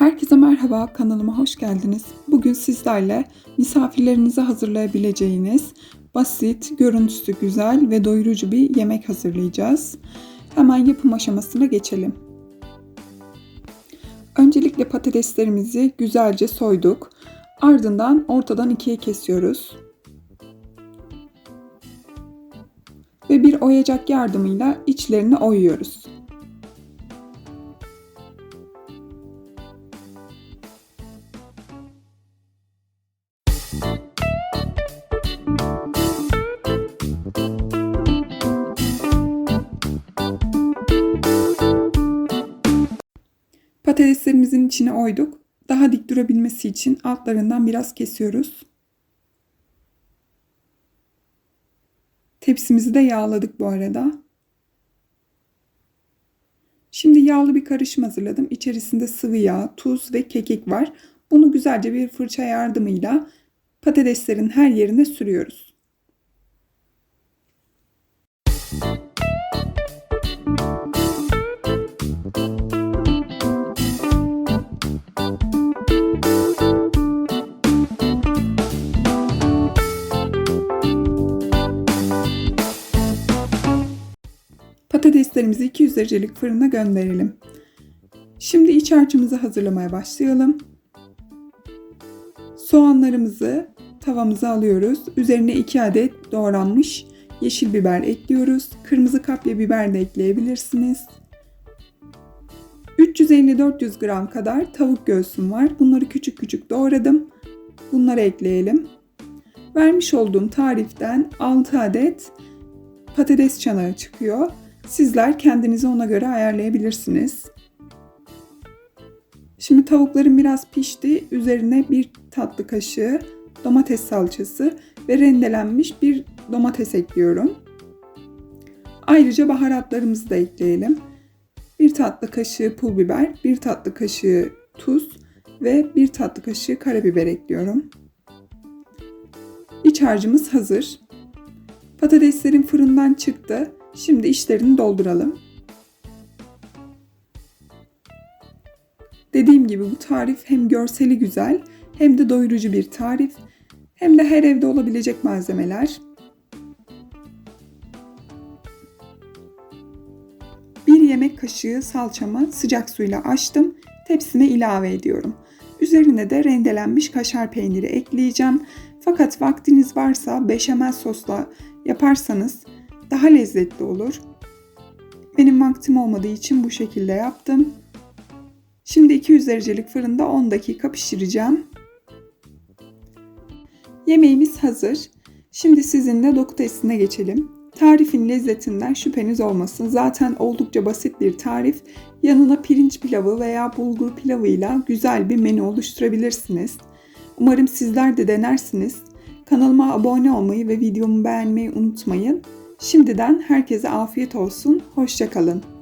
Herkese merhaba, kanalıma hoş geldiniz. Bugün sizlerle misafirlerinize hazırlayabileceğiniz basit, görüntüsü güzel ve doyurucu bir yemek hazırlayacağız. Hemen yapım aşamasına geçelim. Öncelikle patateslerimizi güzelce soyduk. Ardından ortadan ikiye kesiyoruz. Ve bir oyacak yardımıyla içlerini oyuyoruz. Patateslerimizin içine oyduk. Daha dik durabilmesi için altlarından biraz kesiyoruz. Tepsimizi de yağladık bu arada. Şimdi yağlı bir karışım hazırladım. İçerisinde sıvı yağ, tuz ve kekik var. Bunu güzelce bir fırça yardımıyla patateslerin her yerine sürüyoruz. Patateslerimizi 200 derecelik fırına gönderelim. Şimdi iç harcımızı hazırlamaya başlayalım. Soğanlarımızı tavamıza alıyoruz. Üzerine 2 adet doğranmış yeşil biber ekliyoruz. Kırmızı kapya biber de ekleyebilirsiniz. 350-400 gram kadar tavuk göğsüm var. Bunları küçük küçük doğradım. Bunları ekleyelim. Vermiş olduğum tariften 6 adet patates çanağı çıkıyor. Sizler kendinizi ona göre ayarlayabilirsiniz. Şimdi tavuklarım biraz pişti. Üzerine bir tatlı kaşığı domates salçası ve rendelenmiş bir domates ekliyorum. Ayrıca baharatlarımızı da ekleyelim. Bir tatlı kaşığı pul biber, bir tatlı kaşığı tuz ve bir tatlı kaşığı karabiber ekliyorum. İç harcımız hazır. Patateslerin fırından çıktı. Şimdi içlerini dolduralım. Dediğim gibi bu tarif hem görseli güzel hem de doyurucu bir tarif. Hem de her evde olabilecek malzemeler. Bir yemek kaşığı salçamı sıcak suyla açtım. Tepsime ilave ediyorum. Üzerine de rendelenmiş kaşar peyniri ekleyeceğim. Fakat vaktiniz varsa beşamel sosla yaparsanız daha lezzetli olur. Benim vaktim olmadığı için bu şekilde yaptım. Şimdi 200 derecelik fırında 10 dakika pişireceğim. Yemeğimiz hazır. Şimdi sizinle doku testine geçelim. Tarifin lezzetinden şüpheniz olmasın. Zaten oldukça basit bir tarif. Yanına pirinç pilavı veya bulgur pilavıyla güzel bir menü oluşturabilirsiniz. Umarım sizler de denersiniz. Kanalıma abone olmayı ve videomu beğenmeyi unutmayın. Şimdiden herkese afiyet olsun. Hoşçakalın.